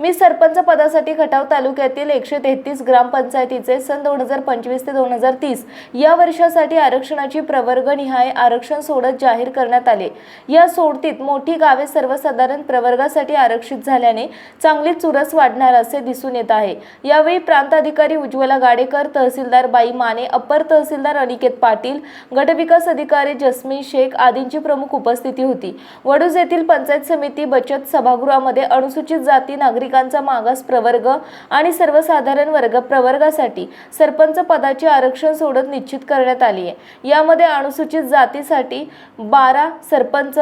मी सरपंच पदासाठी खटाव तालुक्यातील एकशे तेहतीस ग्रामपंचायतीचे सन दोन हजार पंचवीस ते दोन हजार तीस या वर्षासाठी आरक्षणाची प्रवर्गनिहाय आरक्षण सोडत जाहीर करण्यात आले. या सोडतीत मोठी गावे सर्वसाधारण प्रवर्गासाठी आरक्षित झाल्याने चांगली चुरस वाढणार असे दिसून येत आहे. यावेळी प्रांताधिकारी उज्ज्वला गाडेकर तहसीलदार बाई माने अप्पर तहसीलदार अनिकेत पाटील गटविकास अधिकारी जस्मीन शेख आदींची प्रमुख उपस्थिती होती. वडूज येथील पंचायत समिती बचत सभागृहामध्ये अनुसूचित जाती नागरिक नागरिकांचा मागास प्रवर्ग आणि सर्वसाधारण वर्ग प्रवर्गासाठी सरपंच पदाचे आरक्षण सोडत निश्चित करण्यात आली आहे. यामध्ये अनुसूचित जातीसाठी बारा सरपंच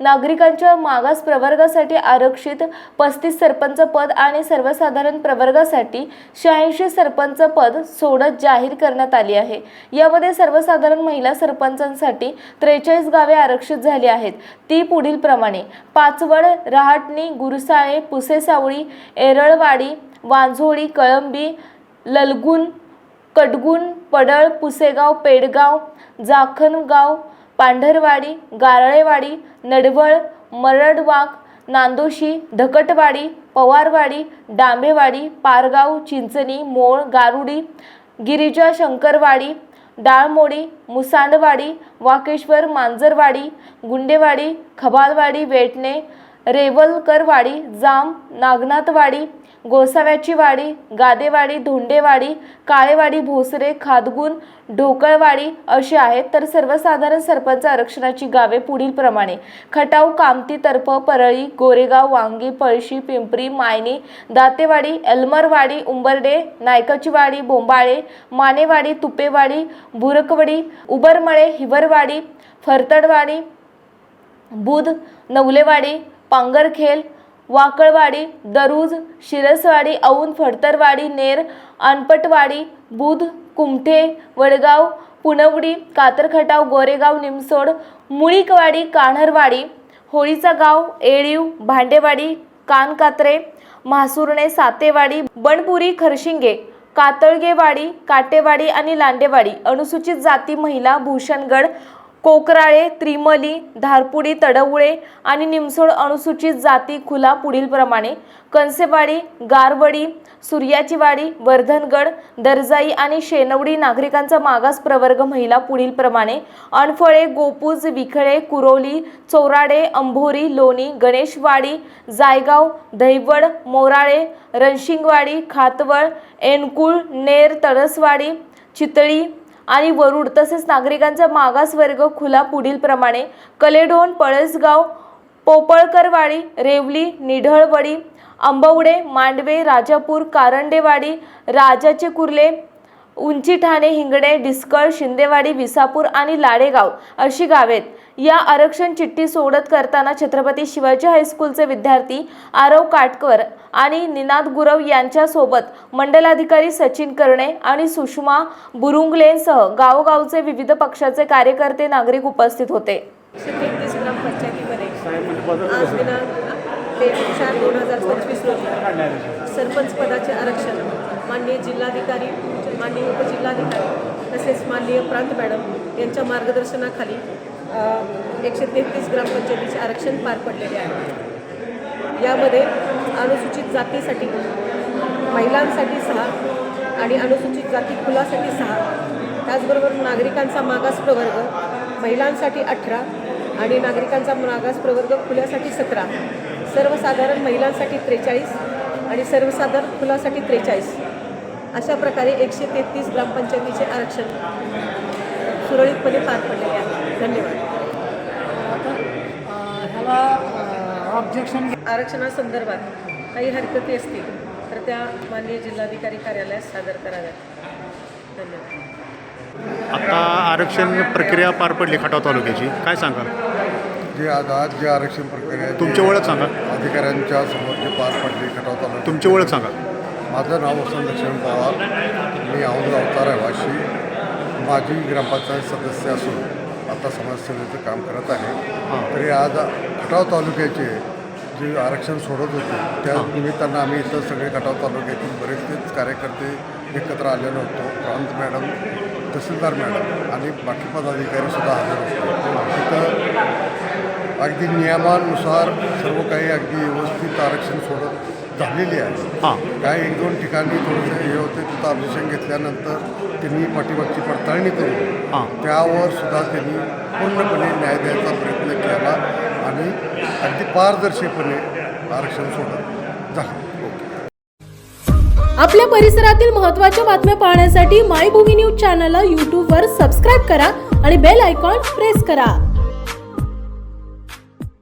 नागरिकांच्या मागास प्रवर्गासाठी आरक्षित पस्तीस सरपंच पद आणि सर्वसाधारण प्रवर्गासाठी शहाऐंशी सरपंच पद सोडत जाहीर करण्यात आली आहे. यामध्ये सर्वसाधारण महिला सरपंचांसाठी त्रेचाळीस गावे आरक्षित झाली आहेत. ती पुढील प्रमाणे पाचवड रहाटणी गुरसाळे पुसेसावळी एरळवाडी वांझोळी कळंबी ललगुण कटगुण पडळ पुसेगाव पेडगाव जाखणगाव पांढरवाडी गारळेवाडी नडवळ मरडवाग नांदोशी धकटवाडी पवारवाडी डांबेवाडी पारगाव चिंचणी मोळ गारुडी गिरिजा शंकरवाडी डाळमोडी मुसांडवाडी वाकेश्वर मांजरवाडी गुंडेवाडी खबालवाडी वेटणे रेवलकरवाडी जाम नागनाथवाडी गोसाव्याची वाडी गादेवाडी धोंडेवाडी काळेवाडी भोसरे खादगुण ढोकळवाडी अशी आहेत. तर सर्वसाधारण सरपंच आरक्षणाची गावे पुढील प्रमाणे. खटाव कामती तर्फ परळी गोरेगाव वांगी पळशी पिंपरी मायनी दातेवाडी एल्मरवाडी उंबर्डे नायकाचीवाडी बोंबाळे मानेवाडी तुपेवाडी बुरकवडी उबरमळे हिवरवाडी फरतडवाडी बुध नवलेवाडी पांगरखेल वाकळवाडी दरुज शिरसवाडी औंध फडतरवाडी नेर अनपटवाडी बुध कुमठे वडगाव पुनवडी कातरखटाव गोरेगाव निमसोड मुळीकवाडी कान्हरवाडी होळीचा गाव एळीव भांडेवाडी कानकात्रे म्हासुर्णे सातेवाडी बनपुरी खरशिंगे कातळगेवाडी काटेवाडी आणि लांडेवाडी. अनुसूचित जाती महिला भूषणगड कोकराळे त्रिमली धारपुडी तडवळे आणि निमसोड अनुसूचित जाती खुला पुढीलप्रमाणे कंसेवाडी गारवडी सूर्याचीवाडी वर्धनगड दर्जाई आणि शेनवडी नागरिकांचा मागास प्रवर्ग महिला पुढीलप्रमाणे अणफळे अनफळे गोपूज विखळे कुरोली चोराडे अंभोरी लोणी गणेशवाडी जायगाव दहिवड मोराळे रणशिंगवाडी खातवळ एनकुळ नेर तळसवाडी चितळी आणि वरुड तसेच नागरिकांचा मागास वर्ग खुला पुढील प्रमाणे कलेढोण पळसगाव पोपळकरवाडी रेवली निढळवडी आंबवडे मांडवे राजापूर कारंडेवाडी राजाचे कुर्ले उंची ठाणे हिंगणे डिस्कळ शिंदेवाडी विसापूर आणि लाडेगाव अशी गावेत. या आरक्षण चिठ्ठी सोडत करताना छत्रपती शिवाजी हायस्कूलचे विद्यार्थी आरव काटकर आणि निनाद गुरव यांच्यासोबत मंडलाधिकारी सचिन कर्णे आणि सुषमा बुरुंगलेंसह गावोगावचे विविध पक्षाचे कार्यकर्ते नागरिक उपस्थित होते. सरपंच पदाचे आरक्षण माननीय जिल्हाधिकारी माननीय उपजिल्हाधिकारी तसेच माननीय प्रांत मॅडम यांच्या मार्गदर्शनाखाली एकशे तेहतीस ग्रामपंचायतीचे आरक्षण पार पडलेले आहे. यामध्ये अनुसूचित जातीसाठी महिलांसाठी सहा आणि अनुसूचित जाती खुलासाठी सहा. त्याचबरोबर नागरिकांचा मागास प्रवर्ग महिलांसाठी अठरा आणि नागरिकांचा मागास प्रवर्ग खुल्यासाठी सतरा. सर्वसाधारण महिलांसाठी त्रेचाळीस आणि सर्वसाधारण खुलासाठी त्रेचाळीस. अशा प्रकारे एकशे तेहतीस ग्रामपंचायतीचे आरक्षण सुरळीतपणे पार पडलेले आहे. धन्यवाद. ह्याला ऑब्जेक्शन आरक्षणासंदर्भात काही हरकती असतील तर त्या माननीय जिल्हाधिकारी कार्यालयात सादर कराव्यात. धन्यवाद. आता आरक्षण प्रक्रिया पार पडली खटाव तालुक्याची. काय सांगाल? जे आज आज जे आरक्षण प्रक्रिया आहे, तुमची ओळख सांगा. अधिकाऱ्यांच्या समोर जे पार पडली खटाव तालुक्यात तुमची ओळख सांगा. माझं नाव वसंत लक्ष्मण पवार. मी औंध अवतार रहिवाशी माजी ग्रामपंचायत सदस्य असून आता समाजसेवेचं काम करत आहे. तरी आज खटाव तालुक्याचे जे आरक्षण सोडत होते त्या निमित्तानं आम्ही इथं सगळे खटाव तालुक्यातील बरेचसेच कार्यकर्ते एकत्र आलेलो होतो. प्रांत मॅडम तहसीलदार मॅडम आणि बाकी पदाधिकारीसुद्धा हजर होते. तिथं अगदी नियमानुसार सर्व काही अगदी व्यवस्थित आरक्षण सोडत झालेली आहे. हां. काही एक दोन ठिकाणी थोडंसं हे होते तिथं ऑब्जेक्शन घेतल्यानंतर त्यांनी पाठीमागची पडताळणी करून हां. त्यावर सुद्धा त्यांनी पूर्णपणे न्याय द्यायचा प्रयत्न केला आणि अगदी पारदर्शीपणे आरक्षण सोडत झालं. आपल्या परिसरातील महत्त्वाच्या बातम्या पाहण्यासाठी मायभूमी न्यूज चॅनलला यूट्यूबवर सबस्क्राईब करा आणि बेल आयकॉन प्रेस करा.